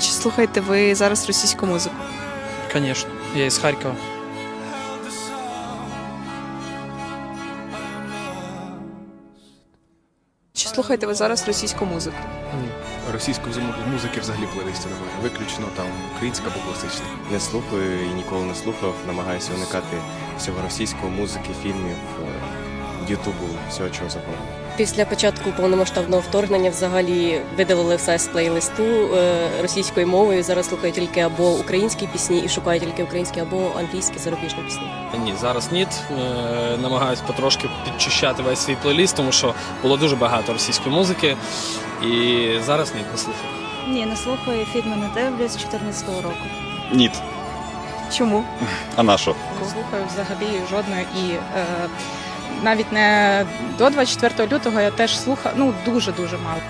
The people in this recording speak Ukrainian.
Чи слухаєте ви зараз російську музику? Конечно. Я из Харькова. Чи слухаєте ви зараз російську музику? Ні. Російської музики- музики взагалі плейлисту немає. Виключно там українська або класична. Не слухаю і ніколи не слухав. Намагаюся уникати всього російського музики, фільмів, ютубу, всього чого завгодно. Після початку повномасштабного вторгнення взагалі видалили все з плейлисту е, російською мовою. Зараз слухаю тільки або українські пісні і шукаю тільки українські або англійські зарубіжні пісні. Ні, зараз ні. Е, Намагаюсь потрошки підчищати весь свій плейліст, тому що було дуже багато російської музики. І зараз ні, не слухаю. Ні, не слухаю, фільми не дивлюсь з 14-го року. Ні. Чому? А на що? Не слухаю взагалі жодної і е, навіть не до 24 лютого я теж слухала ну дуже дуже мало.